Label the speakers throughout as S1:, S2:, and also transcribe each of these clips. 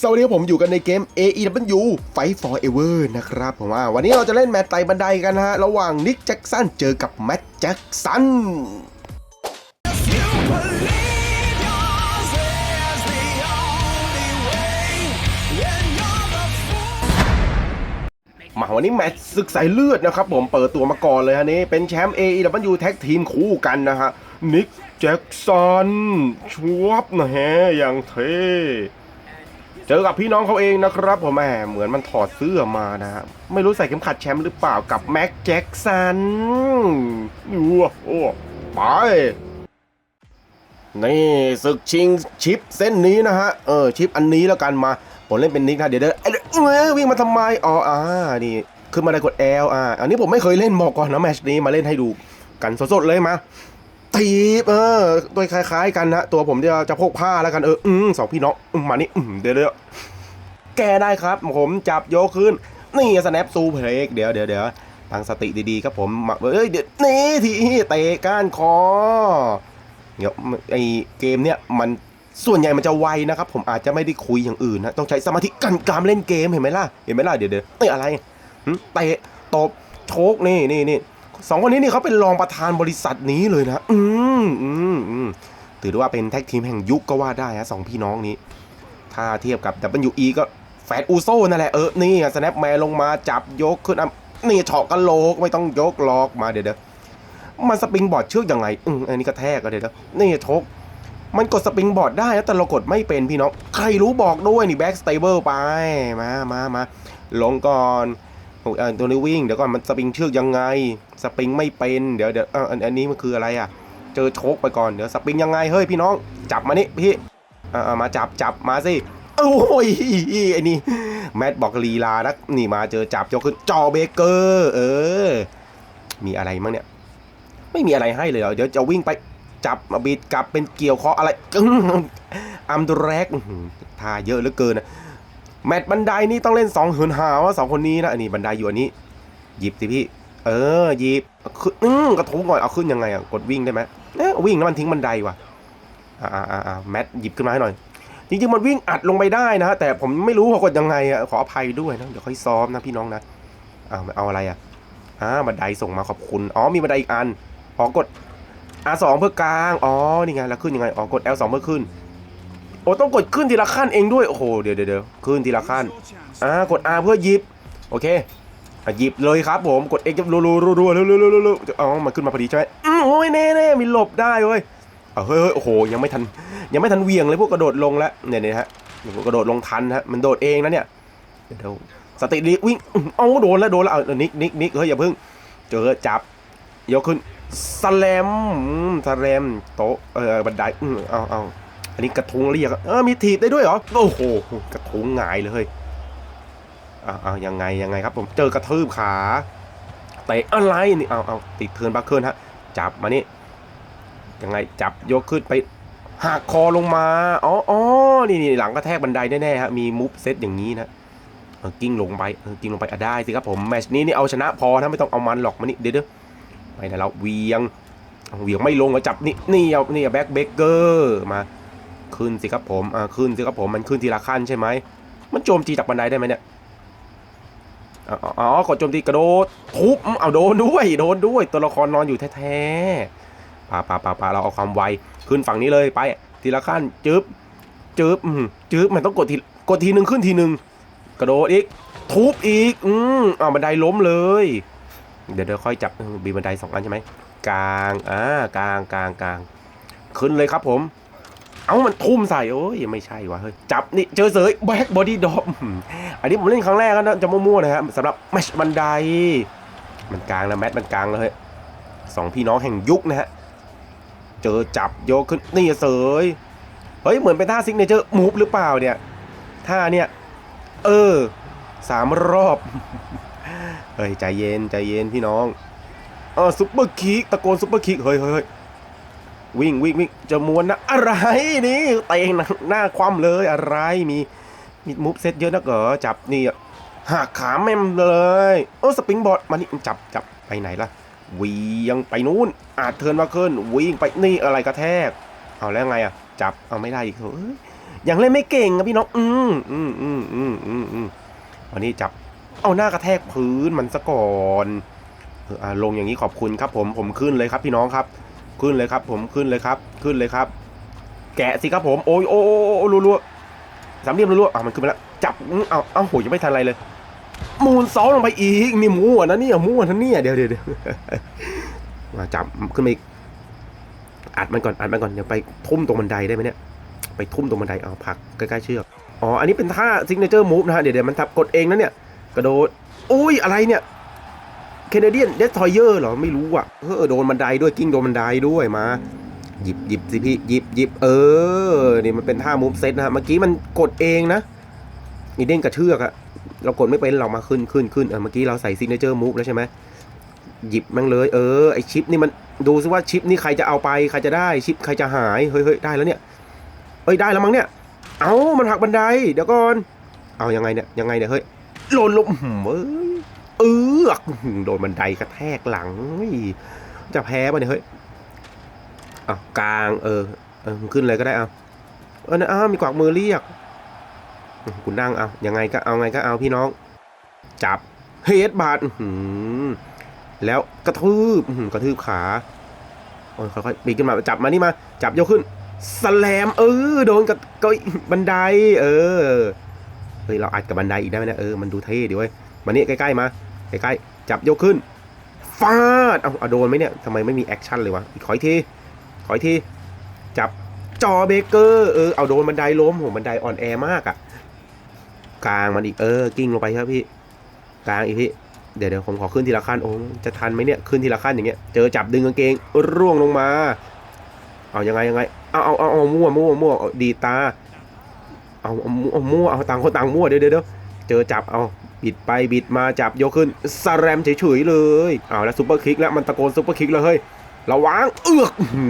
S1: สวัสดีครับผมอยู่กันในเกม AEW Fight Forever นะครับผมว่าวันนี้เราจะเล่นแมตช์ไต่บันไดกันฮะ ระหว่างนิกแจ็คสันเจอกับแมตต์แจ็คสันมาวันนี้แมตช์ศึกสายเลือดนะครับผมเปิดตัวมาก่อนเลยฮะนี้เป็นแชมป์ AEW Tag Team คู่กันนะฮะนิกแจ็คสันชวบนะฮะอย่างเท่ เจอกับพี่น้องเขาเองนะครับผมแหมเหมือนมันถอดเสื้อมานะฮะไม่รู้ใส่เข็มขัดแชมป์หรือเปล่ากับแม็กแจ็คสันดูโอ้ไปนี่ศึกชิงชิปเส้นนี้นะฮะเออชิปอันนี้แล้วกันมาผมเล่นเป็นนิกนะเดี๋ยวเดี๋ยวไอ้เอ้ยวิ่งมาทำไมอ๋ออ่านี่ขึ้นมาได้กด L อ่าอันนี้ผมไม่เคยเล่นบอกก่อนนะแมชนี้มาเล่นให้ดูกันสดๆเลยมา ทีบเออโดยคล้าย ๆ กันนะตัวผมจะจะพกผ้าแล้วกันเอออืมสองพี่น้องอืมมานี่อืมเดี๋ยวเดี๋ยวแกได้ครับ ผมจับโยกขึ้น นี่สแนปซูเพลกเดี๋ยวเดี๋ยวเดี๋ยวตั้งสติดีๆครับผมมาเอ้ยเดี๋ยวนี่ทีเตะก้านคอเดี๋ยวไอเกมเนี้ยมันส่วนใหญ่มันจะไวนะครับ ผมอาจจะไม่ได้คุยอย่างอื่นนะต้องใช้สมาธิกันการเล่นเกมเห็นไหมล่ะเห็นไหมล่ะเดี๋ยวเดี๋ยวเอ้ยอะไรเตะตบโชกนี่นี่นี่ สองคนนี้นี่เขาเป็นรองประธานบริษัทนี้เลยนะ อืมอืมอืมถือได้ว่าเป็นแท็กทีมแห่งยุคก็ว่าได้ฮะสองพี่น้องนี้ ถ้าเทียบกับ WE ก็แฟดอูโซนั่นแหละ เออ นี่สแนปแมนลงมาจับยกขึ้นอะนี่เฉาะกันโหลกไม่ต้องยกหลอกมาเดี๋ยวเดี๋ยวมันสปริงบอร์ดเชือกยังไง อืมอันนี้กระแทกก็เดี๋ยวเดี๋ยวนี่ชกมันกดสปริงบอร์ดได้นะแต่เรากดไม่เป็นพี่น้อง ใครรู้บอกด้วยนี่แบ็กสเตเบิลไป มามามาลงก่อน โอ้ยอ่าตัวนี้วิ่งเดี๋ยวก่อนมันสปริงเชือกยังไง สปริงไม่เป็นเดี๋ยวเดี๋ยวอันอันนี้มันคืออะไรอะ เจอโชกไปก่อนเดี๋ยวสปริงยังไงเฮ้ยพี่น้อง จับมานี่พี่อ่าอ่ามาจับจับมาสิโอ้ยไอ้นี่แมทบอกลีลานักนี่มาเจอจับยกขึ้นจอเบเกอร์ เออ มีอะไรมั้งเนี่ย ไม่มีอะไรให้เลยเหรอเดี๋ยวจะวิ่งไปจับมาบีดกลับเป็นเกี่ยวคออะไรอัมดูแรกท่าเยอะเหลือเกินนะ แมตช์บันไดนี่ต้องเล่นสองเหินหาวะสองคนนี้นะอันนี้บันไดอยู่อันนี้ หยิบสิพี่ เออหยิบขึ้นอืมกระทุ้งก่อนเอาขึ้นยังไงอะกดวิ่งได้ไหมเอ๊ะวิ่งแล้วมันทิ้งบันไดว่ะอ่าอ่าอ่าอ่าแมทหยิบขึ้นมาให้หน่อย จริงๆมันวิ่งอัดลงไปได้นะแต่ผมไม่รู้ว่ากดยังไงอะขออภัยด้วยนะเดี๋ยวค่อยซ้อมนะพี่น้องนะเอาเอาอะไรอะอ่าบันไดส่งมาขอบคุณอ๋อมีบันไดอีกอันอ๋อกด R2 เพื่อกลาง อ๋อ นี่ไง แล้วขึ้นยังไง อ๋อ กด L2 เพื่อขึ้น โอ้ต้องกดขึ้นทีละขั้นเองด้วย โอ้โห เดี๋ยวเดี๋ยวขึ้นทีละขั้น อ่า กด R เพื่อหยิบ โอเคหยิบเลยครับผม กด X รัวรัวรัวรัวรัวๆๆๆอ๋อมันขึ้นมาพอดีใช่ไหมโอ้ยแน่ๆมีหลบได้เว้ยเฮ้ยโอ้โห ยังไม่ทัน ยังไม่ทันเวียงเลยพวกกระโดดลงแล้ว เนี่ยนี่ฮะพวกกระโดดลงทันฮะ มันโดดเองนะเนี่ย เดี๋ยวสติดีวิ่งเอ้าโดนแล้วโดนแล้วเอานิกนิกนิกเฮ้ยอย่าเพิ่ง เจอจับ ยกขึ้นสแลมสแลมโต๊ะ เออบันไดเอาเอา อันนี้กระทุงเรียกเออมีถีบได้ด้วยเหรอโอ้โหกระทุงหงายเลยเอ้าวอ้าวยังไงยังไงครับ ผมเจอกระทืบขาเตะอะไรนี่เอาเอาติดเทินบัคเคิลฮะจับมานี่ยังไงจับยกขึ้นไปหักคอลงมาอ๋ออ๋อนี่นี่หลังกระแทกบันไดแน่ๆฮะมีมูฟเซตอย่างนี้นะกิ้งลงไปกิ้งลงไปอะได้สิครับผมแมชนี้นี่เอาชนะพอนะไม่ต้องเอามันหรอกมานี่เดี๋ยวเดี๋ยวไปนะเราเวียงเวียงไม่ลงก็จับนี่นี่เอานี่แบ็คเบเกอร์มา ขึ้นสิครับผมอ่าขึ้นสิครับผมมันขึ้นทีละขั้นใช่ไหมมันโจมตีจากบันไดได้ไหมเนี่ยอ๋อออกดโจมตีกระโดดทุบเอาโดนด้วยโดนด้วย ตัวละครนอนอยู่แท้ๆปาปาปาปาเราเอาความไวขึ้นฝั่งนี้เลยไป ทีละขั้นจึ๊บจึ๊บอืมจึ๊บมันต้องกดทีกดทีหนึ่งขึ้นทีหนึ่งกระโดดอีกทุบอีกอืมเอาบันไดล้มเลย เดี๋ยวเดี๋ยวค่อยจับอืมมีบันไดสองอันใช่ไหมกลางอ่ากลางกลางกลางขึ้นเลยครับผม เอามันทุ่มใส่โอ้ยไม่ใช่วะเฮ้ยจับนี่เจอเสยแบ็กบอดี้ดอมอันนี้ผมเล่นครั้งแรกนะจะมั่วๆนะฮะสำหรับแมชบันไดมันกลางแล้วแมทมันกลางแล้วเฮ้ยสองพี่น้องแห่งยุคนะฮะเจอจับโยกขึ้นนี่เสยเฮ้ยเหมือนเป็นท่าซิกเนเจอร์มูฟหรือเปล่าเนี่ยท่าเนี่ยเออสามรอบเฮ้ยใจเย็นใจเย็นพี่น้องเออซุปเปอร์คิกตะโกนซุปเปอร์คิกเฮ้ยเฮ้ย วิ่งวิ่งวิ่งจะม้วนนะอะไรนี่เตงหน้าหน้าคว่ำเลยอะไรมีมีมูฟเซตเยอะนักเหรอจับนี่อะหักขาแม่มเลยเออสปริงบอร์ดมานี่จับจับไปไหนล่ะวียังไปนู้นอาจเทินมาขึ้นวิ่งไปนี่อะไรกระแทก เอาแล้วไงอะ จับเอาไม่ได้อีกเฮ้ยยังเล่นไม่เก่งอะพี่น้องอืมอืมอืมอืมอืมอืมวันนี้จับเอาหน้ากระแทกพื้นมันซะก่อนเอออะลงอย่างนี้ขอบคุณครับผมผมขึ้นเลยครับพี่น้องครับ ขึ้นเลยครับ ผมขึ้นเลยครับ ขึ้นเลยครับ แกะสิครับผมโอ้ยโอ้โอ้ยโอ้ยรัวๆสามเหลี่ยมรัวๆอะมันขึ้นไปแล้วจับอื้อเอาเอาโหยังไม่ทันอะไรเลยมูนซ้อลงไปอีกนี่มั่วนะเนี่ยมั่วนะเนี่ยเดี๋ยวเดี๋ยวมาจับขึ้นมาอีกอัดมันก่อนอัดมันก่อนเดี๋ยวไปทุ่มตรงบันไดได้ไหมเนี่ยไปทุ่มตรงบันไดเอาผักใกล้ๆเชือกอ๋ออันนี้เป็นท่าซิกเนเจอร์มูฟนะฮะเดี๋ยวเดี๋ยวมันทับกดเองนะเนี่ยกระโดดอุ้ยอะไรเนี่ย แคนาเดียนเดสทอยเยอร์เหรอ ไม่รู้อะเออโดนบันไดด้วยกิ้งโดนบันไดด้วยมา หยิบหยิบสิพี่หยิบหยิบเออ นี่มันเป็นท่ามูฟเซตนะฮะเมื่อกี้มันกดเองนะนี่เด้งกระเชือกอะเรากดไม่เป็นเรามาขึ้นขึ้นขึ้นเออเมื่อกี้เราใส่ซิกเนเจอร์มูฟแล้วใช่ไหมหยิบแม่งเลยเออไอชิปนี่มันดูซิว่าชิปนี่ใครจะเอาไปใครจะได้ชิปใครจะหายเฮ้ยเฮ้ยได้แล้วเนี่ยเอ้ยได้แล้วมั้งเนี่ย เอามันหักบันไดเดี๋ยวก่อน เอายังไงเนี่ยยังไงเนี่ยเฮ้ยหล่นลงหืมเอ้ย เออโดนบันไดกระแทกหลัง จะแพ้ป่ะเนี่ยเฮ้ยเอากลางเออเออขึ้นเลยก็ได้เอาเออนะอ้าวมีกวักมือเรียกกูนั่งเอายังไงก็เอาไงก็เอาพี่น้อง จับเฮดบาดแล้วกระทืบกระทืบขาโอ้ยค่อยๆปีนขึ้นมาจับมานี่มา จับยกขึ้นสแลมเออโดนกับก้าอี้บันได เออเฮ้ยเราอัดกับบันไดอีกได้ไหมเนี่ยเออมันดูเท่ดีเว้ยมานี่ใกล้ๆมา ใกล้ๆจับยกขึ้นฟาดเอาเอาโดนไหมเนี่ยทำไมไม่มีแอคชั่นเลยวะอีกขออีกทีขออีกทีจับจอเบเกอร์เออเอาโดนบันไดล้มโหบันไดอ่อนแอมากอะ่ะกลางมันอีกเออกิ้งลงไปครับพี่กลางอีกพี่เดี๋ยวเดี๋ยวผมขอขึ้นทีละขั้นโอ้จะทันไหมเนี่ยขึ้นทีละขั้นอย่างเงี้ยเจอจับดึงกางเกงร่วงลงมา เอายังไงยังไงเอาเอาเอาเอามั่วมั่วมั่วเดีตาเอาเอามั่วเอามั่วเอาต่างคนต่างมั่วเดี๋ยวเดี๋ยวเจอจับเอา บิดไปบิดมาจับโยกขึ้นสแรมเฉยๆเลยเอาแล้วซุปเปอร์คิกแล้วมันตะโกนซุปเปอร์คิกเลยเฮ้ยระวังเอือกอื้อหื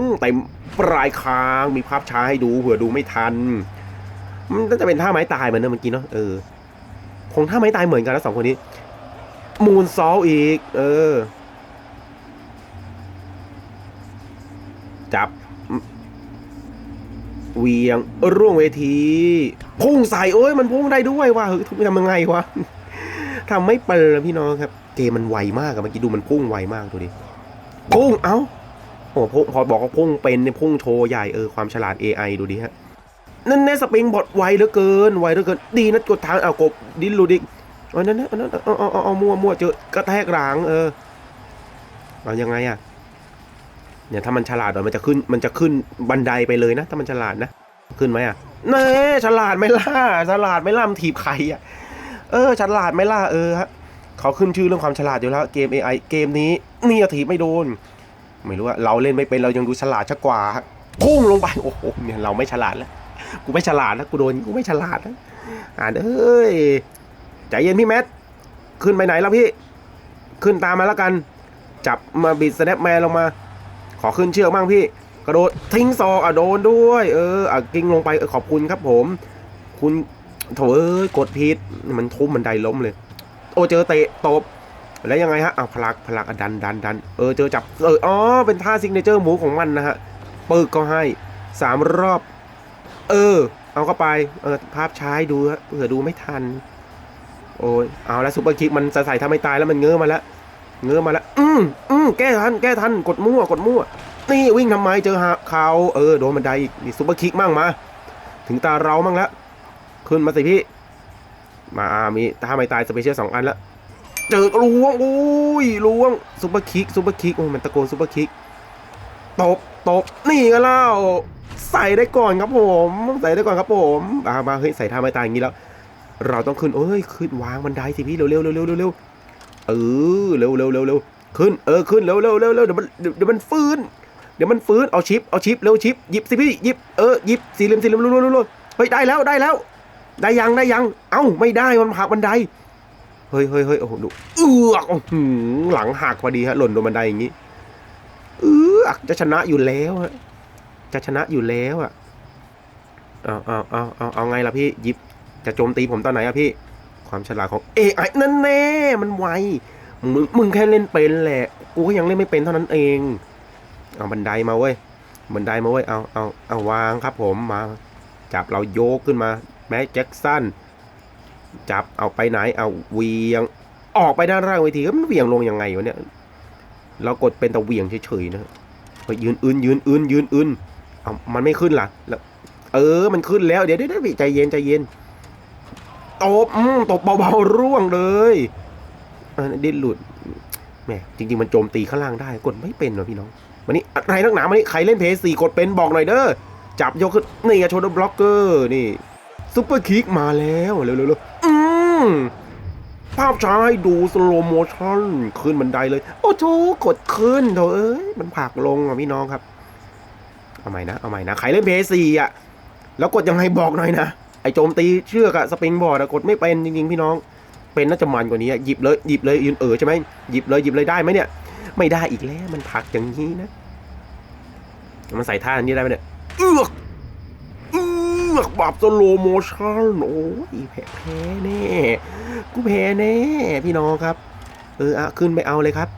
S1: อเต็มปลายคางมีภาพช้าให้ดูเผื่อดูไม่ทันมันน่าจะเป็นท่าไม้ตายเหมือนเดิมเมื่อกี้เนาะเออคงท่าไม้ตายเหมือนกันแล้วสองคนนี้ มูนซอลอีก เออ จับ เหวียงร่วงเวที พุ่งใส่เอ้ยมันพุ่งได้ด้วยว่ะเฮ้ยทุกทำยังไงวะทำไม่เปิดพี่น้องครับ เกมมันไวมากอะเมื่อกี้ดูมันพุ่งไวมากดูดิพุ่งเอ้าโอ้พุ่งพอบอกว่าพุ่งเป็นเนี่ยพุ่งโชว์ใหญ่เออความฉลาด AI ดูดิฮะนั่นแน่สปริงบอทไวเหลือเกินไวเหลือเกิน ดีนะกดทางเอากบดินลูดิกเอานั่นเอานั่นเอาเอาเอาเอามั่วมั่วเจอกระแทกหลังเออเอายังไงอะ เนี่ยถ้ามันฉลาดหน่อยมันจะขึ้นมันจะขึ้นบันไดไปเลยนะ ถ้ามันฉลาดนะ ขึ้นไหมอะแน่ฉลาดไหม่ล่ะฉลาดไหม่ล่ะมันถีบใครอะเออฉลาดไหม่ล่ะเออฮะเขาขึ้นชื่อเรื่องความฉลาดอยู่แล้วเกม AI เกมนี้นี่ถีบไม่โดน ไม่รู้ว่าเราเล่นไม่เป็นเรายังดูฉลาดชักกว่าพุ่งลงไปโอ้โหเนี่ยเราไม่ฉลาดแล้วกูไม่ฉลาดแล้วกูโดนกูไม่ฉลาดแล้วอ่านเอ้ยใจเย็นพี่แมทขึ้นไปไหนแล้วพี่ ขึ้นตามมาแล้วกัน จับมาบิดสแนปแมนลงมา ขอขึ้นเชือกบ้างพี่ กระโดดทิ้งซอกอะโดนด้วย เอออะกิ้งลงไปเออขอบคุณครับผม คุณโถเอ้ยกดผิดมันทุ่มมันไดล้มเลย โอ้เจอเตะตบแล้วยังไงฮะเอาพลักพลักอะดันดันดันเออเจอจับเอออ๋อเป็นท่าซิกเนเจอร์หมูของมันนะฮะปึกก็ให้สามรอบ เออ เอาเข้าไปเออภาพช้าให้ดูเผื่อดูไม่ทัน โอ้ยเอาแล้วซุปเปอร์คิกมันใส่ทำไม่ตายแล้วมันเงื้อมาแล้ว เงื้อมาแล้ว อืมอืมแก้ทัน แก้ทัน กดมั่ว กดมั่ว นี่วิ่งทำไม เจอหาเขาเออ โดนบันไดอีก นี่ซุปเปอร์คิกมั่งมา ถึงตาเรามั่งแล้ว ขึ้นมาสิพี่ มามีท่าไม่ตายสเปเชียลสองอันแล้วเจอล้วง อุ้ยล้วงซุปเปอร์คิกซุปเปอร์คิก โอ้ มันตะโกนซุปเปอร์คิก ตบ ตบ นี่ก็เล่า ใส่ได้ก่อนครับผม ใส่ได้ก่อนครับผมมามาเฮ้ย ใส่ท่าไม่ตายอย่างนี้แล้ว เราต้องขึ้น เอ้ย ขึ้นวางบันไดสิพี่ เร็วเร็วเร็วเร็วเร็ว เออเร็วเร็วเร็วเร็วขึ้นเออขึ้นเร็วเร็วเร็วเร็วเดี๋ยวมันเดี๋ยวมันฟื้นเดี๋ยวมันฟื้นเอาชิปเอาชิปเร็วชิปหยิบสิพี่หยิบเออหยิบสี่เหลี่ยมสี่เหลี่ยมร็วร็วเร็วเร็วเฮ้ยได้แล้วได้แล้ว ได้ยังได้ยัง เอ้าไม่ได้มันหักบันไดเฮ้ยเฮ้ยเฮ้ยโอ้โหดูเอือกอื้อหือหลังหักพอดีฮะหล่นลงบันไดอย่างนี้เอือกจะชนะอยู่แล้วฮะจะชนะอยู่แล้วอะเอาเอาเอาเอาเอาไงล่ะพี่หยิบจะโจมตีผมตอนไหนอะพี่ ความฉลาดของเอไอนั่นแน่มันไวมึงมึงแค่เล่นเป็นแหละกูก็ยังเล่นไม่เป็นเท่านั้นเอง เอาบันไดมาเว้ยบันไดมาเว้ยเอาเอาเอาวางครับผมมา จับเราโยกขึ้นมา แม็กแจ็คสันจับเอาไปไหนเอาเวียง ออกไปด้านล่างเวทีมันเวียงลงยังไงวะเนี่ยเรากดเป็นแต่เวียงเฉยๆนะไปยืนอื่นยืนอื่นยืนอื่นเอามันไม่ขึ้นล่ะแล้วเออมันขึ้นแล้วเดี๋ยวเดี๋ยวเดี๋ยวใจเย็นใจเย็น ตบอืมตบเบาๆร่วงเลยเออดิ้นหลุดแหมจริง ๆ มันโจมตีข้างล่างได้กดไม่เป็นเหรอพี่น้องมานี่อะไรนักหนามานี่ใครเล่นเพย์สี่กดเป็นบอกหน่อยเด้อจับยกขึ้นนี่ไงโชว์บล็อกเกอร์นี่ซุปเปอร์คิกมาแล้วเร็วๆๆอืมภาพช้าให้ดูสโลโมชั่นขึ้นบันไดเลย โอ้โถกดขึ้นเถอะเอ้ยมันผลักลงอะพี่น้องครับ เอาใหม่นะ เอาใหม่นะ ใครเล่นเพย์สี่อะ แล้วกดยังไงบอกหน่อยนะ ไอโจมตีเชือกอะสปริงบอร์ดอะกดไม่เป็นจริงๆพี่น้อง เป็นน่าจะมันกว่านี้หยิบเลยหยิบเลยยืนเออใช่ไหมหยิบเลยหยิบเลยได้ไหมเนี่ย ไม่ได้อีกแล้วมันผักอย่างนี้นะ มันใส่ท่านี้ได้ไหมเนี่ยเอือกเอือกแบบสโลโมชั่นโอ้ยแพ้แพ้แน่กูแพ้แน่พี่น้องครับ เอออะขึ้นไปเอาเลยครับ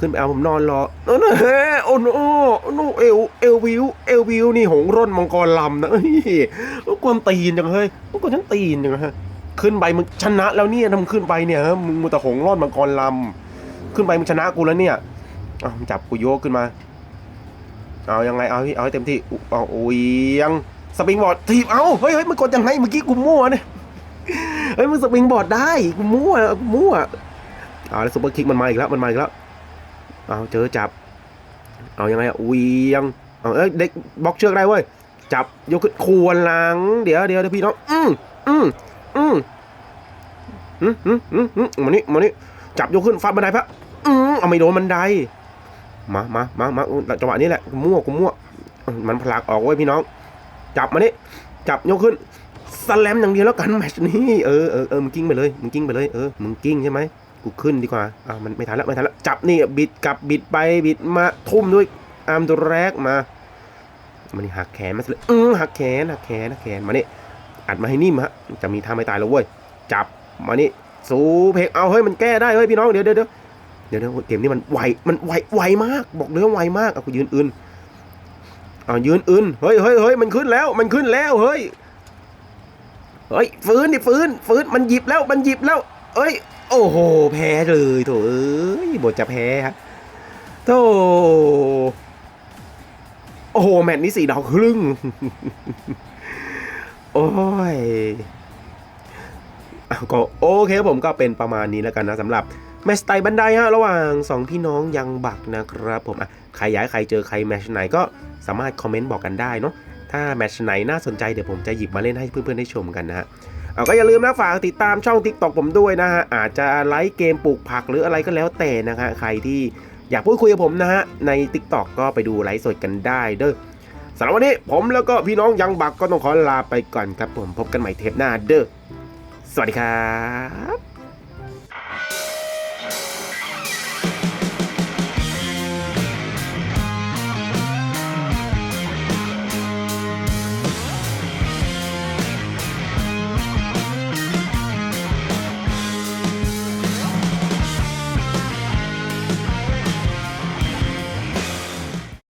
S1: ขึ้นไปเอาผมนอนรอเออนเฮ้โอ้โนโอ้โนเอลเอลวิวเอลวิวนี่หงร่นมังกรลำนะเฮ้ยกวนตีนจังเฮ้ยกวนทั้งตีนจังฮะขึ้นไปมึงชนะแล้วเนี่ยทำขึ้นไปเนี่ยฮะมึงมัวแต่หงร่นมังกรลำขึ้นไปมึงชนะกูแล้วเนี่ยอะจับกูโยกขึ้นมา เอายังไงเอาให้เอาให้เต็มที่อุเอาโอ้ยยังสปริงบอร์ดทีบเอาเฮ้ยเฮ้ยมันกดยังไงเมื่อกี้กูมั่วเนี่ยเฮ้ยมึงสปริงบอร์ดได้กูมั่วกูมั่วเอาแล้วซุปเปอร์คิกมันมาอีกแล้วมันมาอีกแล้ว เอาเจอจับ เอายังไงอะอุ้ยยังเอาเอ้ยเด็กบล็อกเชือกได้เว้ย จับยกขึ้นควรหลัง เดี๋ยวเดี๋ยวเดี๋ยวพี่น้อง อืมอืมอืมอืมอืมอืมอืมมานี่มานี่จับยกขึ้นฟาดบันไดพระอืมเอาไม่โดนบันได มามามามาจังหวะนี้แหละกูมั่วกูมั่ว มันผลักออกไว้ยพี่น้อง จับมานี่จับยกขึ้นสแลมอย่างเดียวแล้วกันแมชนี้ เออเออเออมึงกิ้งไปเลย มึงกิ้งไปเลย เออ มึงกิ้งใช่ไหม กูขึ้นดีกว่าอ่ามันไม่ทันแล้วไม่ทันแล้วจับนี่บิดกลับบิดไปบิดมาทุ่มด้วยอาร์มตัวแรกมา มันหักแขนมาเลยอือหักแขนหักแขนหักแขนมานี่อัดมาให้นิ่มฮะจะมีท่าไม่ตายแล้วเว้ยจับมานี่สูเพกเอาเฮ้ยมันแก้ได้เฮ้ยพี่น้องเดี๋ยวเดี๋ยวเดี๋ยวเดี๋ยวเกมนี้มันไวมันไวไวมากบอกเลยว่าไวมากเอากูยืนอื่นเอายืนอื่นเฮ้ยเฮ้ยเฮ้ยมันขึ้นแล้วมันขึ้นแล้วเฮ้ยเฮ้ยฟื้นดิฟื้นฟื้นมันหยิบแล้วมันหยิบแล้วเอ้ย โอ้โห แพ้เลยโถเอ้ยบทจะแพ้ฮะโธ่โอ้โห แมตช์นี้สี่ดาวครึ่ง โอ้ยอ้าก็โอเคครับผมก็เป็นประมาณนี้แล้วกันนะสำหรับแมชไต่บันไดฮะระหว่าง 2 พี่น้องยังบักนะครับผมอะใครย้ายใครเจอใครแมชไหนก็สามารถคอมเมนต์บอกกันได้เนาะถ้าแมชไหนน่าสนใจเดี๋ยวผมจะหยิบมาเล่นให้เพื่อนๆได้ชมกันนะฮะ เอาก็อย่าลืมนะฝากติดตามช่อง TikTok ผมด้วยนะฮะ อาจจะไลฟ์เกมปลูกผักหรืออะไรก็แล้วแต่นะฮะ ใครที่อยากพูดคุยกับผมนะฮะ ใน TikTok ก็ไปดูไลฟ์สดกันได้เด้อสำหรับวันนี้ผมแล้วก็พี่น้องยังบักก็ต้องขอลาไปก่อนครับผมพบกันใหม่เทปหน้าเด้อสวัสดีครับ